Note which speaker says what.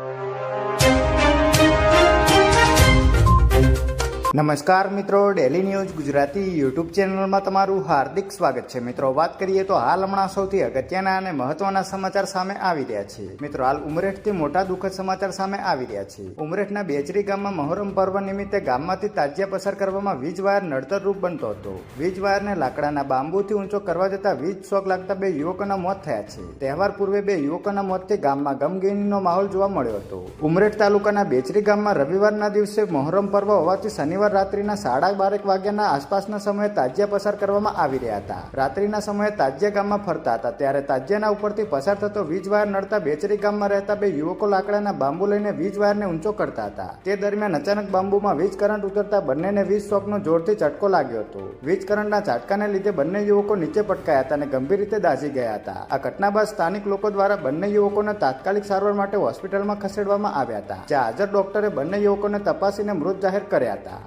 Speaker 1: you. નમસ્કાર મિત્રો daily news Gujarati YouTube ચેનલમાં તમારું હાર્દિક સ્વાગત છે. મિત્રો, વાત કરીએ તો હાલ હમણાં સૌથી અગત્યના અને મહત્વના સમાચાર સામે આવી રહ્યા છે. મિત્રો, હાલ ઉમરેઠથી મોટા દુઃખદ સમાચાર સામે આવી રહ્યા છે. ઉમરેઠના બેચરી ગામમાં મહોરમ પર્વ નિમિત્તે ગામમાંથી તાજિયા પસાર કરવામાં વીજ વાયર નડતરરૂપ બનતો હતો. વીજ વાયરને લાકડાના બાંબુથી ઊંચો કરવા જતા વીજ શોક લાગતા બે યુવકોના મોત થયા છે. તહેવાર પૂર્વે બે યુવકોના મોતથી ગામમાં ગમગીનીનો માહોલ જોવા મળ્યો હતો. ઉમરેઠ તાલુકાના બેચરી ગામમાં રવિવારના દિવસે મહોરમ પર્વ હોવાથી શનિવાર રાત્રિના સાડા બારેક વાગ્યાના આસપાસના સમયે તાજ્યા પસાર કરવામાં આવી રહ્યા હતા. રાત્રિના સમયે તાજ્યા ગામમાં ફરતા હતા. ત્યારે તાજ્યાના ઉપરથી પસાર થતો વીજ વાયર નડતા બેચરી ગામમાં રહેતા બે યુવકો લાકડાના બાંબુ લઈને વીજ વાયરને ઊંચો કરતા હતા. તે દરમિયાન અચાનક બાંબુમાં વીજ કરંટ ઉતરતા બંનેને વીજ શોકનો જોરથી ચટકો લાગ્યો હતો. વીજ કરંટના ઝાટકાને લીધે બંને યુવકો નીચે પટકાયા હતા અને ગંભીર રીતે દાઝી ગયા હતા. આ ઘટના બાદ સ્થાનિક લોકો દ્વારા બંને યુવકોને તાત્કાલિક સારવાર માટે હોસ્પિટલમાં ખસેડવામાં આવ્યા હતા, જ્યાં હાજર ડોક્ટરે બંને યુવકોને તપાસીને મૃત જાહેર કર્યા હતા.